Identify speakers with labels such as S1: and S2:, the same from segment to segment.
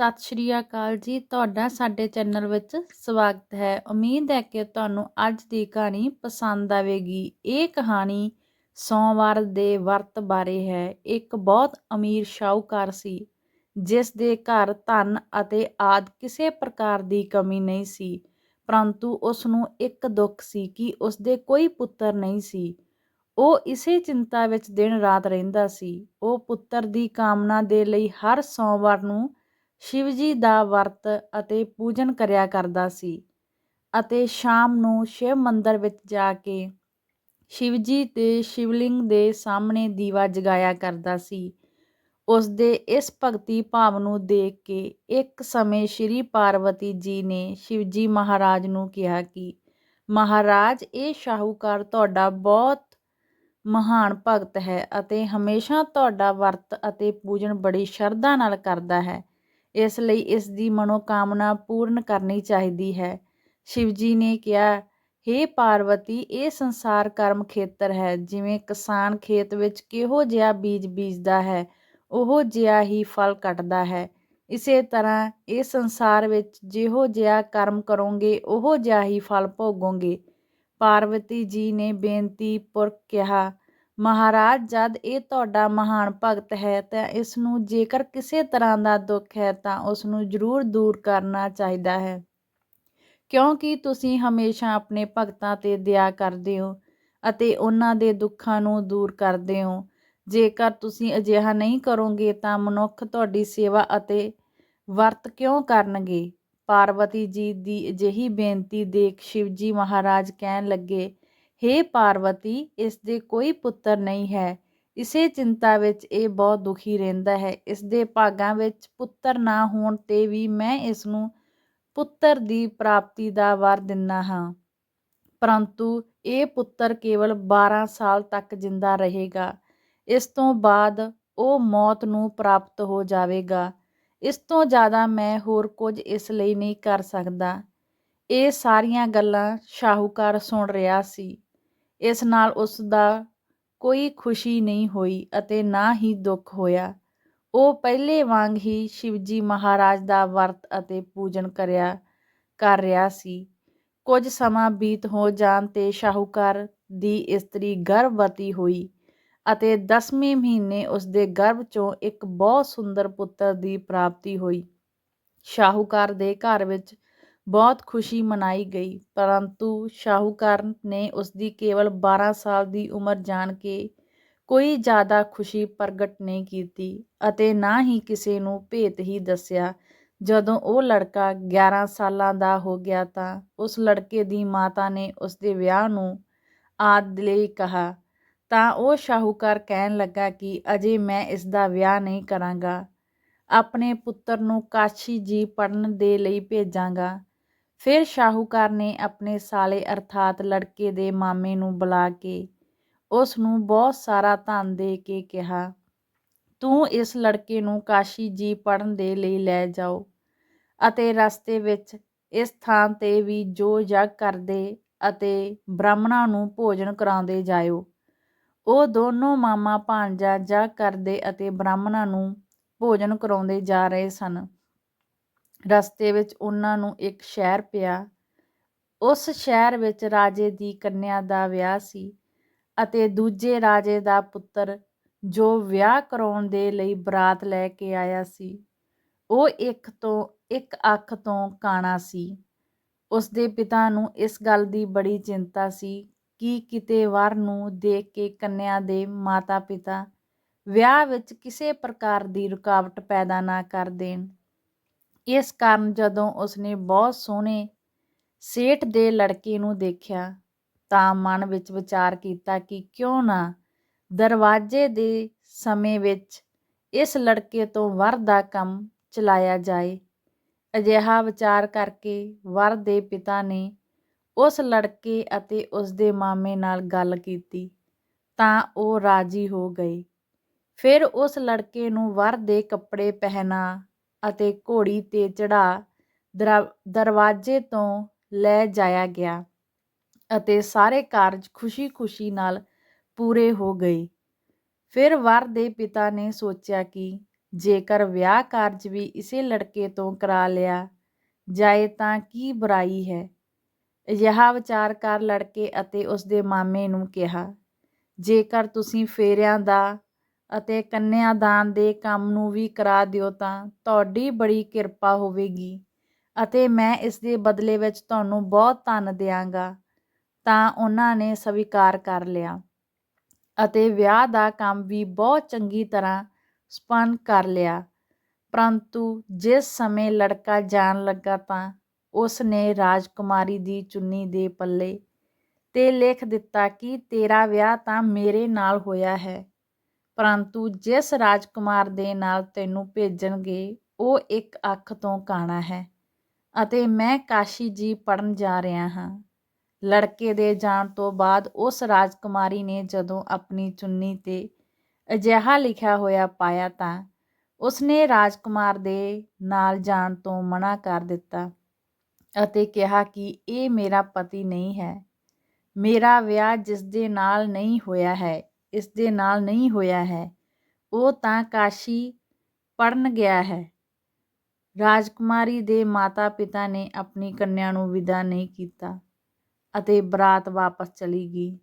S1: ਸਤਿ ਸ਼੍ਰੀ ਅਕਾਲ ਜੀ। ਤੁਹਾਡਾ ਸਾਡੇ ਚੈਨਲ ਵਿੱਚ ਸਵਾਗਤ ਹੈ। ਉਮੀਦ ਹੈ ਕਿ ਤੁਹਾਨੂੰ ਅੱਜ ਦੀ ਕਹਾਣੀ ਪਸੰਦ ਆਵੇਗੀ। ਇਹ ਕਹਾਣੀ ਸੋਮਵਾਰ ਦੇ ਵਰਤ ਬਾਰੇ ਹੈ। ਇੱਕ ਬਹੁਤ ਅਮੀਰ ਸ਼ਾਹੂਕਾਰ ਸੀ, ਜਿਸ ਦੇ ਘਰ ਧਨ ਅਤੇ ਆਦ ਕਿਸੇ ਪ੍ਰਕਾਰ ਦੀ ਕਮੀ ਨਹੀਂ ਸੀ, ਪਰੰਤੂ ਉਸ ਨੂੰ ਇੱਕ ਦੁੱਖ ਸੀ ਕਿ ਉਸ ਦੇ ਕੋਈ ਪੁੱਤਰ ਨਹੀਂ ਸੀ। ਉਹ ਇਸੇ ਚਿੰਤਾ ਵਿੱਚ ਦਿਨ ਰਾਤ ਰਹਿੰਦਾ ਸੀ। ਉਹ ਪੁੱਤਰ ਦੀ ਕਾਮਨਾ ਦੇ ਲਈ ਹਰ ਸੋਮਵਾਰ ਨੂੰ ਸ਼ਿਵ ਜੀ ਦਾ ਵਰਤ ਅਤੇ ਪੂਜਨ ਕਰਿਆ ਕਰਦਾ ਸੀ ਅਤੇ ਸ਼ਾਮ ਨੂੰ ਸ਼ਿਵ ਮੰਦਰ ਵਿੱਚ ਜਾ ਕੇ ਸ਼ਿਵ ਜੀ ਦੇ ਸ਼ਿਵਲਿੰਗ ਦੇ ਸਾਹਮਣੇ ਦੀਵਾ ਜਗਾਇਆ ਕਰਦਾ ਸੀ। ਉਸ ਦੇ ਇਸ ਭਗਤੀ ਭਾਵ ਨੂੰ ਦੇਖ ਕੇ ਇੱਕ ਸਮੇਂ ਸ਼੍ਰੀ ਪਾਰਵਤੀ ਜੀ ਨੇ ਸ਼ਿਵ ਜੀ ਮਹਾਰਾਜ ਨੂੰ ਕਿਹਾ ਕਿ, ਮਹਾਰਾਜ, ਇਹ ਸ਼ਾਹੂਕਾਰ ਤੁਹਾਡਾ ਬਹੁਤ ਮਹਾਨ ਭਗਤ ਹੈ ਅਤੇ ਹਮੇਸ਼ਾ ਤੁਹਾਡਾ ਵਰਤ ਅਤੇ ਪੂਜਨ ਬੜੀ ਸ਼ਰਧਾ ਨਾਲ ਕਰਦਾ ਹੈ। ਇਸ ਲਈ ਇਸ ਦੀ ਮਨੋਕਾਮਨਾ ਪੂਰਨ ਕਰਨੀ ਚਾਹੀਦੀ ਹੈ। ਸ਼ਿਵ ਜੀ ਨੇ ਕਿਹਾ हे ਪਾਰਵਤੀ, ਇਹ ਸੰਸਾਰ ਕਰਮ ਖੇਤਰ ਹੈ, ਜਿਵੇਂ ਕਿਸਾਨ ਖੇਤ ਵਿੱਚ ਕਿਹੋ ਜਿਹਾ ਬੀਜ ਬੀਜਦਾ ਹੈ, ਉਹ ਜਿਹਾ ਹੀ ਫਲ ਕੱਟਦਾ ਹੈ। ਇਸੇ ਤਰ੍ਹਾਂ ਇਹ ਸੰਸਾਰ ਵਿੱਚ ਜਿਹੋ ਜਿਹਾ ਕਰਮ ਕਰੋਗੇ, ਉਹ ਜਿਹਾ ਹੀ ਫਲ ਭੋਗੋਗੇ। ਪਾਰਵਤੀ ਜੀ ਨੇ ਬੇਨਤੀ ਪੁਰ ਕਿਹਾ ਮਹਾਰਾਜ, ਜਦ ਇਹ ਤੁਹਾਡਾ ਮਹਾਨ ਭਗਤ ਹੈ ਤਾਂ ਇਸ ਨੂੰ ਜੇਕਰ ਕਿਸੇ ਤਰ੍ਹਾਂ ਦਾ ਦੁੱਖ ਹੈ ਤਾਂ ਉਸ ਨੂੰ ਜ਼ਰੂਰ ਦੂਰ ਕਰਨਾ ਚਾਹੀਦਾ ਹੈ। ਕਿਉਂਕਿ ਤੁਸੀਂ ਹਮੇਸ਼ਾ ਆਪਣੇ ਭਗਤਾਂ ਤੇ ਦਇਆ ਕਰਦੇ ਹੋ ਅਤੇ ਉਹਨਾਂ ਦੇ ਦੁੱਖਾਂ ਨੂੰ ਦੂਰ ਕਰਦੇ ਹੋ। ਜੇਕਰ ਤੁਸੀਂ ਅਜਿਹਾ ਨਹੀਂ ਕਰੋਗੇ ਤਾਂ ਮਨੁੱਖ ਤੁਹਾਡੀ ਸੇਵਾ ਅਤੇ ਵਰਤ ਕਿਉਂ ਕਰਨਗੇ? ਪਾਰਵਤੀ ਜੀ ਦੀ ਅਜਿਹੀ ਬੇਨਤੀ ਦੇਖ ਸ਼ਿਵਜੀ ਮਹਾਰਾਜ ਕਹਿਣ ਲੱਗੇ हे ਪਾਰਵਤੀ ਇਸ ਦੇ ਕੋਈ ਪੁੱਤਰ ਨਹੀਂ ਹੈ। ਇਸੇ ਚਿੰਤਾ ਵਿੱਚ ਇਹ ਬਹੁਤ ਦੁਖੀ ਰਹਿੰਦਾ ਹੈ। ਇਸ ਦੇ ਭਾਗਾਂ ਵਿੱਚ ਪੁੱਤਰ ਨਾ ਹੋਣ ਤੇ ਵੀ ਮੈਂ ਇਸ ਨੂੰ ਪੁੱਤਰ ਦੀ ਪ੍ਰਾਪਤੀ ਦਾ ਵਰ ਦਿੰਨਾ ਹਾਂ। ਪਰੰਤੂ ਇਹ ਪੁੱਤਰ ਕੇਵਲ 12 ਸਾਲ ਤੱਕ ਜਿੰਦਾ ਰਹੇਗਾ। ਇਸ ਤੋਂ ਬਾਅਦ ਉਹ ਮੌਤ ਨੂੰ ਪ੍ਰਾਪਤ ਹੋ ਜਾਵੇਗਾ। ਇਸ ਤੋਂ ਜ਼ਿਆਦਾ ਮੈਂ ਹੋਰ ਕੁਝ ਇਸ ਲਈ ਨਹੀਂ ਕਰ ਸਕਦਾ। ਇਹ ਸਾਰੀਆਂ ਗੱਲਾਂ ਸ਼ਾਹੂਕਾਰ ਸੁਣ ਰਿਹਾ ਸੀ। ਇਸ ਨਾਲ ਉਸ ਦਾ ਕੋਈ ਖੁਸ਼ੀ ਨਹੀਂ ਹੋਈ ਅਤੇ ਨਾ ਹੀ ਦੁੱਖ ਹੋਇਆ। ਉਹ ਪਹਿਲੇ ਵਾਂਗ ਹੀ ਸ਼ਿਵਜੀ ਮਹਾਰਾਜ ਦਾ ਵਰਤ ਅਤੇ ਪੂਜਨ ਕਰਿਆ, ਕਰ ਰਿਹਾ ਸੀ। ਕੁਝ ਸਮਾਂ ਬੀਤ ਹੋ ਜਾਣ ਤੇ ਸ਼ਾਹੂਕਾਰ ਦੀ ਇਸਤਰੀ ਗਰਭਵਤੀ ਹੋਈ ਅਤੇ 10ਵੇਂ ਮਹੀਨੇ ਉਸਦੇ ਗਰਭ ਚੋਂ ਇੱਕ ਬਹੁਤ ਸੁੰਦਰ ਪੁੱਤਰ ਦੀ ਪ੍ਰਾਪਤੀ ਹੋਈ। ਸ਼ਾਹੂਕਾਰ ਦੇ ਘਰ ਵਿੱਚ ਬਹੁਤ ਖੁਸ਼ੀ ਮਨਾਈ ਗਈ, ਪਰੰਤੂ ਸ਼ਾਹੂਕਾਰ ਨੇ ਉਸਦੀ ਕੇਵਲ 12 ਸਾਲ ਦੀ ਉਮਰ ਜਾਣ ਕੇ ਕੋਈ ਜ਼ਿਆਦਾ ਖੁਸ਼ੀ ਪ੍ਰਗਟ ਨਹੀਂ ਕੀਤੀ ਅਤੇ ਨਾ ਹੀ ਕਿਸੇ ਨੂੰ ਭੇਤ ਹੀ ਦੱਸਿਆ। ਜਦੋਂ ਉਹ ਲੜਕਾ 11 ਸਾਲਾਂ ਦਾ ਹੋ ਗਿਆ ਤਾਂ ਉਸ ਲੜਕੇ ਦੀ ਮਾਤਾ ਨੇ ਉਸਦੇ ਵਿਆਹ ਨੂੰ ਆਦਿ ਲਈ ਕਿਹਾ। ਤਾਂ ਉਹ ਸ਼ਾਹੂਕਾਰ ਕਹਿਣ ਲੱਗਾ ਕਿ ਅਜੇ ਮੈਂ ਇਸ ਦਾ ਵਿਆਹ ਨਹੀਂ ਕਰਾਂਗਾ, ਆਪਣੇ ਪੁੱਤਰ ਨੂੰ ਕਾਸ਼ੀ ਜੀ ਪੜਨ ਦੇ ਲਈ ਭੇਜਾਂਗਾ। ਫਿਰ ਸ਼ਾਹੂਕਾਰ ਨੇ ਆਪਣੇ ਸਾਲੇ ਅਰਥਾਤ ਲੜਕੇ ਦੇ ਮਾਮੇ ਨੂੰ ਬੁਲਾ ਕੇ ਉਸ ਨੂੰ ਬਹੁਤ ਸਾਰਾ ਧਨ ਦੇ ਕੇ ਕਿਹਾ, ਤੂੰ ਇਸ ਲੜਕੇ ਨੂੰ ਕਾਸ਼ੀ ਜੀ ਪੜਨ ਦੇ ਲਈ ਲੈ ਜਾਓ ਅਤੇ ਰਸਤੇ ਵਿੱਚ ਇਸ ਥਾਂ ਤੇ ਵੀ ਜੋ ਯੱਗ ਕਰਦੇ ਅਤੇ ਬ੍ਰਾਹਮਣਾਂ ਨੂੰ ਭੋਜਨ ਕਰਾਉਂਦੇ ਜਾਇਓ। ਉਹ ਦੋਨੋਂ ਮਾਮਾ ਭਾਂਜਾ ਜਗ ਕਰਦੇ ਅਤੇ ਬ੍ਰਾਹਮਣਾਂ ਨੂੰ ਭੋਜਨ ਕਰਾਉਂਦੇ ਜਾ ਰਹੇ ਸਨ। ਰਸਤੇ ਵਿੱਚ ਉਹਨਾਂ ਨੂੰ ਇੱਕ ਸ਼ਹਿਰ ਪਿਆ। ਉਸ ਸ਼ਹਿਰ ਵਿੱਚ ਰਾਜੇ ਦੀ ਕੰਨਿਆ ਦਾ ਵਿਆਹ ਸੀ ਅਤੇ ਦੂਜੇ ਰਾਜੇ ਦਾ ਪੁੱਤਰ ਜੋ ਵਿਆਹ ਕਰਾਉਣ ਦੇ ਲਈ ਬਰਾਤ ਲੈ ਕੇ ਆਇਆ ਸੀ, ਉਹ ਇੱਕ ਤੋਂ ਇੱਕ ਅੱਖ ਤੋਂ ਕਾਣਾ ਸੀ। ਉਸ ਦੇ ਪਿਤਾ ਨੂੰ ਇਸ ਗੱਲ ਦੀ ਬੜੀ ਚਿੰਤਾ ਸੀ ਕਿ ਕਿਤੇ ਵਰ ਨੂੰ ਦੇਖ ਕੇ ਕੰਨਿਆ ਦੇ ਮਾਤਾ-ਪਿਤਾ ਵਿਆਹ ਵਿੱਚ ਕਿਸੇ ਪ੍ਰਕਾਰ ਦੀ ਰੁਕਾਵਟ ਪੈਦਾ ਨਾ ਕਰ ਦੇਣ। ਇਸ ਕਾਰਨ ਜਦੋਂ ਉਸਨੇ ਬਹੁਤ ਸੋਹਣੇ ਸੇਠ ਦੇ ਲੜਕੇ ਨੂੰ ਦੇਖਿਆ ਤਾਂ ਮਨ ਵਿੱਚ ਵਿਚਾਰ ਕੀਤਾ ਕਿ ਕਿਉਂ ਨਾ ਦਰਵਾਜ਼ੇ ਦੇ ਸਮੇਂ ਵਿੱਚ ਇਸ ਲੜਕੇ ਤੋਂ ਵਰ ਦਾ ਕੰਮ ਚਲਾਇਆ ਜਾਏ। ਅਜਿਹਾ ਵਿਚਾਰ ਕਰਕੇ ਵਰ ਦੇ ਪਿਤਾ ਨੇ ਉਸ ਲੜਕੇ ਅਤੇ ਉਸ ਦੇ ਮਾਮੇ ਨਾਲ ਗੱਲ ਕੀਤੀ ਤਾਂ ਉਹ ਰਾਜੀ ਹੋ ਗਏ। ਫਿਰ ਉਸ ਲੜਕੇ ਨੂੰ ਵਰ ਦੇ ਕੱਪੜੇ ਪਹਿਨਾ ਅਤੇ ਘੋੜੀ ਤੇ ਚੜਾ ਦਰਵਾਜ਼ੇ ਤੋਂ ਲੈ ਜਾਇਆ ਗਿਆ ਅਤੇ ਸਾਰੇ ਕਾਰਜ ਖੁਸ਼ੀ-ਖੁਸ਼ੀ ਨਾਲ ਪੂਰੇ ਹੋ ਗਏ। ਫਿਰ ਵਰ ਦੇ ਪਿਤਾ ਨੇ ਸੋਚਿਆ ਕਿ ਜੇਕਰ ਵਿਆਹ ਕਾਰਜ ਵੀ ਇਸੇ ਲੜਕੇ ਤੋਂ ਕਰਾ ਲਿਆ ਜਾਏ ਤਾਂ ਕੀ ਬੁਰਾਈ ਹੈ? ਅਜਿਹਾ ਵਿਚਾਰ ਕਰ ਲੜਕੇ ਅਤੇ ਉਸਦੇ ਮਾਮੇ ਨੂੰ ਕਿਹਾ, ਜੇਕਰ ਤੁਸੀਂ ਫੇਰਿਆਂ ਦਾ ਅਤੇ ਕੰਨਿਆਦਾਨ ਦੇ ਕੰਮ ਨੂੰ ਵੀ ਕਰਾ ਦਿਓ ਤਾਂ ਤੁਹਾਡੀ ਬੜੀ ਕਿਰਪਾ ਹੋਵੇਗੀ। ਅਤੇ ਮੈਂ ਇਸ ਦੇ ਬਦਲੇ ਵਿੱਚ ਤੁਹਾਨੂੰ ਬਹੁਤ ਧਨ ਦਿਆਂਗਾ। ਤਾਂ ਉਹਨਾਂ ਨੇ ਸਵੀਕਾਰ ਕਰ ਲਿਆ। ਅਤੇ ਵਿਆਹ ਦਾ ਕੰਮ ਵੀ ਬਹੁਤ ਚੰਗੀ ਤਰ੍ਹਾਂ ਸਪੰਨ ਕਰ ਲਿਆ। ਪਰੰਤੂ ਜਿਸ ਸਮੇਂ ਲੜਕਾ ਜਾਣ ਲੱਗਾ ਤਾਂ ਉਸ ਨੇ ਰਾਜਕੁਮਾਰੀ ਦੀ ਚੁੰਨੀ ਦੇ ਪੱਲੇ ਤੇ ਲਿਖ ਦਿੱਤਾ ਕਿ ਤੇਰਾ ਵਿਆਹ ਤਾਂ ਮੇਰੇ ਨਾਲ ਹੋਇਆ ਹੈ। ਪਰੰਤੂ ਜਿਸ ਰਾਜਕੁਮਾਰ ਦੇ ਨਾਲ ਤੈਨੂੰ ਭੇਜਣਗੇ, ਉਹ ਇੱਕ ਅੱਖ ਤੋਂ ਕਾਣਾ ਹੈ ਅਤੇ ਮੈਂ ਕਾਸ਼ੀ ਜੀ ਪੜਨ ਜਾ ਰਿਹਾ ਹਾਂ। ਲੜਕੇ ਦੇ ਜਾਣ ਤੋਂ ਬਾਅਦ ਉਸ ਰਾਜਕੁਮਾਰੀ ਨੇ ਜਦੋਂ ਆਪਣੀ ਚੁੰਨੀ ਤੇ ਅਜਿਹਾ ਲਿਖਿਆ ਹੋਇਆ ਪਾਇਆ ਤਾਂ ਉਸਨੇ ਰਾਜਕੁਮਾਰ ਦੇ ਨਾਲ ਜਾਣ ਤੋਂ ਮਨਾ ਕਰ ਦਿੱਤਾ ਅਤੇ ਕਿਹਾ ਕਿ ਇਹ ਮੇਰਾ ਪਤੀ ਨਹੀਂ ਹੈ। ਮੇਰਾ ਵਿਆਹ ਜਿਸ ਦੇ ਨਾਲ ਨਹੀਂ ਹੋਇਆ ਹੈ ਇਸ ਦੇ ਨਾਲ ਨਹੀਂ ਹੋਇਆ ਹੈ। ਉਹ ਤਾਂ ਕਾਸ਼ੀ ਪੜ੍ਹਨ ਗਿਆ ਹੈ। ਰਾਜਕੁਮਾਰੀ ਦੇ ਮਾਤਾ-ਪਿਤਾ ਨੇ ਆਪਣੀ ਕੰਨਿਆ ਨੂੰ ਵਿਦਾ ਨਹੀਂ ਕੀਤਾ ਅਤੇ ਬਰਾਤ ਵਾਪਸ ਚਲੀ ਗਈ।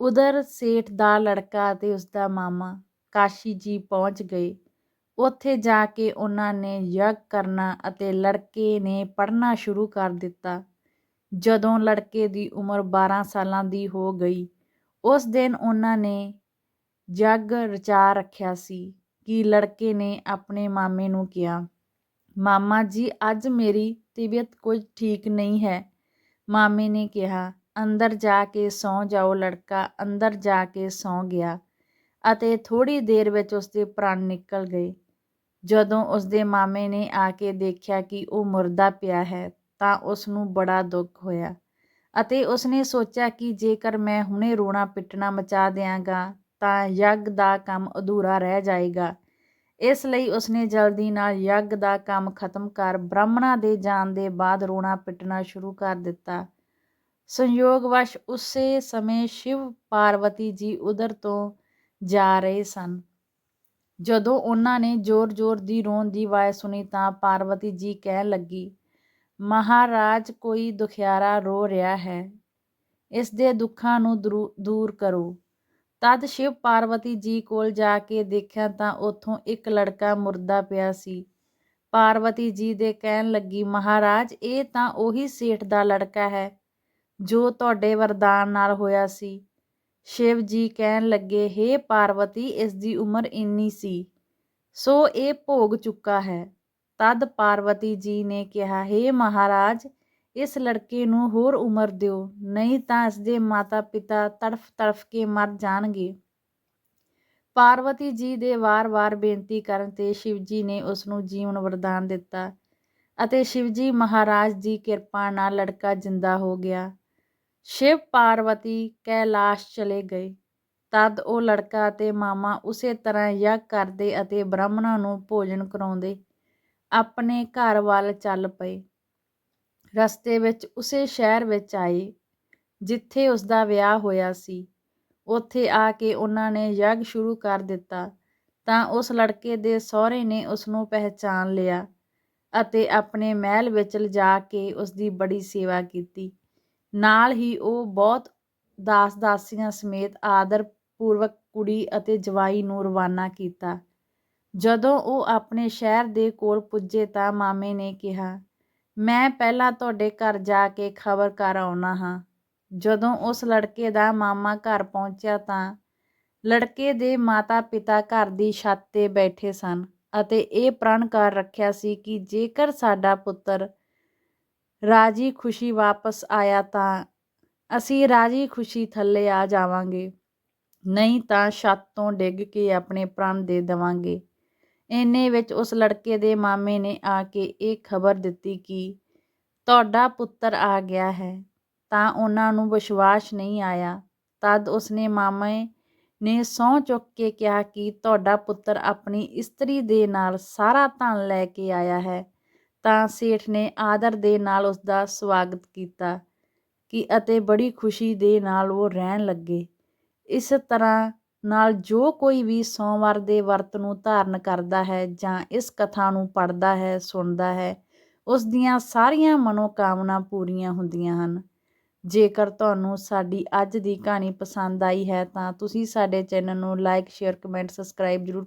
S1: ਉਧਰ ਸੇਠ ਦਾ ਲੜਕਾ ਅਤੇ ਉਸਦਾ ਮਾਮਾ ਕਾਸ਼ੀ ਜੀ ਪਹੁੰਚ ਗਏ। ਉੱਥੇ ਜਾ ਕੇ ਉਹਨਾਂ ਨੇ ਯੱਗ ਕਰਨਾ ਅਤੇ ਲੜਕੇ ਨੇ ਪੜ੍ਹਨਾ ਸ਼ੁਰੂ ਕਰ ਦਿੱਤਾ। ਜਦੋਂ ਲੜਕੇ ਦੀ ਉਮਰ 12 ਸਾਲਾਂ ਦੀ ਹੋ ਗਈ ਉਸ ਦਿਨ ਉਹਨਾਂ ਨੇ ਜੱਗ ਰਚਾ ਰੱਖਿਆ ਸੀ ਕਿ ਲੜਕੇ ਨੇ ਆਪਣੇ ਮਾਮੇ ਨੂੰ ਕਿਹਾ, ਮਾਮਾ ਜੀ, ਅੱਜ ਮੇਰੀ ਤਬੀਅਤ ਕੁਝ ਠੀਕ ਨਹੀਂ ਹੈ। ਮਾਮੇ ਨੇ ਕਿਹਾ, ਅੰਦਰ ਜਾ ਕੇ ਸੌਂ ਜਾਓ ਲੜਕਾ, ਅੰਦਰ ਜਾ ਕੇ ਸੌਂ ਗਿਆ। ਅਤੇ ਥੋੜੀ ਦੇਰ ਵਿੱਚ ਉਸਦੇ ਪ੍ਰਾਣ ਨਿਕਲ ਗਏ। ਜਦੋਂ ਉਸਦੇ ਮਾਮੇ ਨੇ ਆ ਕੇ ਦੇਖਿਆ ਕਿ ਉਹ ਮੁਰਦਾ ਪਿਆ ਹੈ ਤਾਂ ਉਸ ਨੂੰ ਬੜਾ ਦੁੱਖ ਹੋਇਆ। ਅਤੇ ਉਸਨੇ ਸੋਚਿਆ ਕਿ ਜੇਕਰ ਮੈਂ ਹੁਣੇ ਰੋਣਾ ਪਿੱਟਣਾ ਮਚਾ ਦਿਆਂਗਾ, ਤਾਂ ਯੱਗ ਦਾ ਕੰਮ ਅਧੂਰਾ ਰਹਿ ਜਾਏਗਾ। ਇਸ ਲਈ ਉਸਨੇ ਜਲਦੀ ਨਾਲ ਯੱਗ ਦਾ ਕੰਮ ਖਤਮ ਕਰ ਬ੍ਰਾਹਮਣਾ ਦੇ ਜਾਣ ਦੇ ਬਾਅਦ ਰੋਣਾ ਪਿੱਟਣਾ ਸ਼ੁਰੂ ਕਰ ਦਿੱਤਾ। ਸੰਯੋਗਵਸ਼ ਉਸੇ ਸਮੇਂ ਸ਼ਿਵ ਪਾਰਵਤੀ ਜੀ ਉਧਰ ਤੋਂ ਜਾ ਰਹੇ ਸਨ। ਜਦੋਂ ਉਹਨਾਂ ਨੇ ਜ਼ੋਰ-ਜ਼ੋਰ ਦੀ ਰੋਣ ਦੀ ਆਵਾਜ਼ ਸੁਣੀ ਤਾਂ ਪਾਰਵਤੀ ਜੀ ਕਹਿਣ ਲੱਗੀ ਮਹਾਰਾਜ ਕੋਈ ਦੁਖਿਆਰਾ ਰੋ ਰਿਹਾ ਹੈ, ਇਸ ਦੇ ਦੁੱਖਾਂ ਨੂੰ ਦੂਰ ਕਰੋ। ਤਦ ਸ਼ਿਵ ਪਾਰਵਤੀ ਜੀ ਕੋਲ ਜਾ ਕੇ ਦੇਖਿਆ ਤਾਂ ਉੱਥੋਂ ਇੱਕ ਲੜਕਾ ਮੁਰਦਾ ਪਿਆ ਸੀ। ਪਾਰਵਤੀ ਜੀ ਦੇ ਕਹਿਣ ਲੱਗੀ, ਮਹਾਰਾਜ, ਇਹ ਤਾਂ ਉਹੀ ਸੇਠ ਦਾ ਲੜਕਾ ਹੈ ਜੋ ਤੁਹਾਡੇ ਵਰਦਾਨ ਨਾਲ ਹੋਇਆ ਸੀ। ਸ਼ਿਵ ਜੀ ਕਹਿਣ ਲੱਗੇ हे ਪਾਰਵਤੀ, ਇਸ ਦੀ ਉਮਰ ਇੰਨੀ ਸੀ, ਸੋ ਇਹ ਭੋਗ ਚੁੱਕਾ ਹੈ। ਤਦ ਪਾਰਵਤੀ ਜੀ ਨੇ ਕਿਹਾ हे ਮਹਾਰਾਜ, ਇਸ ਲੜਕੇ ਨੂੰ ਹੋਰ ਉਮਰ ਦਿਓ, ਨਹੀਂ ਤਾਂ ਇਸ ਦੇ ਮਾਤਾ-ਪਿਤਾ ਤੜਫ-ਤੜਫ ਕੇ ਮਰ ਜਾਣਗੇ। ਪਾਰਵਤੀ ਜੀ ਦੇ ਵਾਰ-ਵਾਰ ਬੇਨਤੀ ਕਰਨ ਤੇ ਸ਼ਿਵ ਜੀ ਨੇ ਉਸ ਨੂੰ ਜੀਵਨ ਵਰਦਾਨ ਦਿੱਤਾ ਅਤੇ ਸ਼ਿਵ ਜੀ ਮਹਾਰਾਜ ਦੀ ਕਿਰਪਾ ਨਾਲ ਲੜਕਾ ਜਿੰਦਾ ਹੋ ਗਿਆ। ਸ਼ਿਵ ਪਾਰਵਤੀ ਕੈਲਾਸ਼ ਚਲੇ ਗਏ। ਤਦ ਉਹ ਲੜਕਾ ਅਤੇ ਮਾਮਾ ਉਸੇ ਤਰ੍ਹਾਂ ਯੱਗ ਕਰਦੇ ਅਤੇ ਬ੍ਰਾਹਮਣਾਂ ਨੂੰ ਭੋਜਨ ਕਰਾਉਂਦੇ ਆਪਣੇ ਘਰ ਵੱਲ ਚੱਲ ਪਏ। ਰਸਤੇ ਵਿੱਚ ਉਸੇ ਸ਼ਹਿਰ ਵਿੱਚ ਆਏ, ਜਿੱਥੇ ਉਸ ਦਾ ਵਿਆਹ ਹੋਇਆ ਸੀ। ਉੱਥੇ ਆ ਕੇ ਉਹਨਾਂ ਨੇ ਯੱਗ ਸ਼ੁਰੂ ਕਰ ਦਿੱਤਾ, ਤਾਂ ਉਸ ਲੜਕੇ ਦੇ ਸਹੁਰੇ ਨੇ ਉਸ ਨੂੰ ਪਹਿਚਾਨ ਲਿਆ ਅਤੇ ਆਪਣੇ ਮਹਿਲ ਵਿੱਚ ਲਿਜਾ ਕੇ ਉਸ ਦੀ ਬੜੀ ਸੇਵਾ ਕੀਤੀ। ਨਾਲ ਹੀ ਉਹ ਬਹੁਤ ਦਾਸ ਦਾਸੀਆਂ ਸਮੇਤ ਆਦਰ ਪੂਰਵਕ ਕੁੜੀ ਅਤੇ ਜਵਾਈ ਨੂੰ ਰਵਾਨਾ ਕੀਤਾ। ਜਦੋਂ ਉਹ ਆਪਣੇ ਸ਼ਹਿਰ ਦੇ ਕੋਲ ਪੁੱਜੇ ਤਾਂ ਮਾਮੇ ਨੇ ਕਿਹਾ, ਮੈਂ ਪਹਿਲਾਂ ਤੁਹਾਡੇ ਘਰ ਜਾ ਕੇ ਖਬਰ ਕਰ ਆਉਣਾ ਹਾਂ। ਜਦੋਂ ਉਸ ਲੜਕੇ ਦਾ ਮਾਮਾ ਘਰ ਪਹੁੰਚਿਆ ਤਾਂ ਲੜਕੇ ਦੇ ਮਾਤਾ-ਪਿਤਾ ਘਰ ਦੀ ਛੱਤ ਤੇ ਬੈਠੇ ਸਨ ਅਤੇ ਇਹ ਪ੍ਰਣ ਕਰ ਰੱਖਿਆ ਸੀ ਕਿ ਜੇਕਰ ਸਾਡਾ ਪੁੱਤਰ ਰਾਜੀ ਖੁਸ਼ੀ ਵਾਪਸ ਆਇਆ ਤਾਂ ਅਸੀਂ ਰਾਜੀ ਖੁਸ਼ੀ ਥੱਲੇ ਆ ਜਾਵਾਂਗੇ, ਨਹੀਂ ਤਾਂ ਛੱਤ ਤੋਂ ਡਿੱਗ ਕੇ ਆਪਣੇ ਪ੍ਰਾਣ ਦੇ ਦੇਵਾਂਗੇ। ਇੰਨੇ ਵਿੱਚ ਉਸ ਲੜਕੇ ਦੇ ਮਾਮੇ ਨੇ ਆ ਕੇ ਇਹ ਖਬਰ ਦਿੱਤੀ ਕਿ ਤੁਹਾਡਾ ਪੁੱਤਰ ਆ ਗਿਆ ਹੈ, ਤਾਂ ਉਹਨਾਂ ਨੂੰ ਵਿਸ਼ਵਾਸ ਨਹੀਂ ਆਇਆ। ਤਦ ਉਸਨੇ ਮਾਮੇ ਨੇ ਸਹੁੰ ਚੁੱਕ ਕੇ ਕਿਹਾ ਕਿ ਤੁਹਾਡਾ ਪੁੱਤਰ ਆਪਣੀ ਇਸਤਰੀ ਦੇ ਨਾਲ ਸਾਰਾ ਧਨ ਲੈ ਕੇ ਆਇਆ ਹੈ। ਤਾਂ ਸੇਠ ਨੇ ਆਦਰ ਦੇ ਨਾਲ ਉਸ ਦਾ ਸਵਾਗਤ ਕੀਤਾ ਕਿ ਅਤੇ ਬੜੀ ਖੁਸ਼ੀ ਦੇ ਨਾਲ ਉਹ ਰਹਿਣ ਲੱਗੇ। ਇਸ ਤਰ੍ਹਾਂ ਨਾਲ ਜੋ ਕੋਈ ਵੀ ਸੋਮਵਾਰ ਦੇ ਵਰਤ ਨੂੰ ਧਾਰਨ ਕਰਦਾ ਹੈ ਜਾਂ ਇਸ ਕਥਾ ਨੂੰ ਪੜ੍ਹਦਾ ਹੈ, ਸੁਣਦਾ ਹੈ, ਉਸ ਦੀਆਂ ਸਾਰੀਆਂ ਮਨੋਕਾਮਨਾ ਪੂਰੀਆਂ ਹੁੰਦੀਆਂ ਹਨ। ਜੇਕਰ ਤੁਹਾਨੂੰ ਸਾਡੀ ਅੱਜ ਦੀ ਕਹਾਣੀ ਪਸੰਦ ਆਈ ਹੈ ਤਾਂ ਤੁਸੀਂ ਸਾਡੇ ਚੈਨਲ ਨੂੰ ਲਾਈਕ, ਸ਼ੇਅਰ, ਕਮੈਂਟ, ਸਬਸਕ੍ਰਾਈਬ ਜ਼ਰੂਰ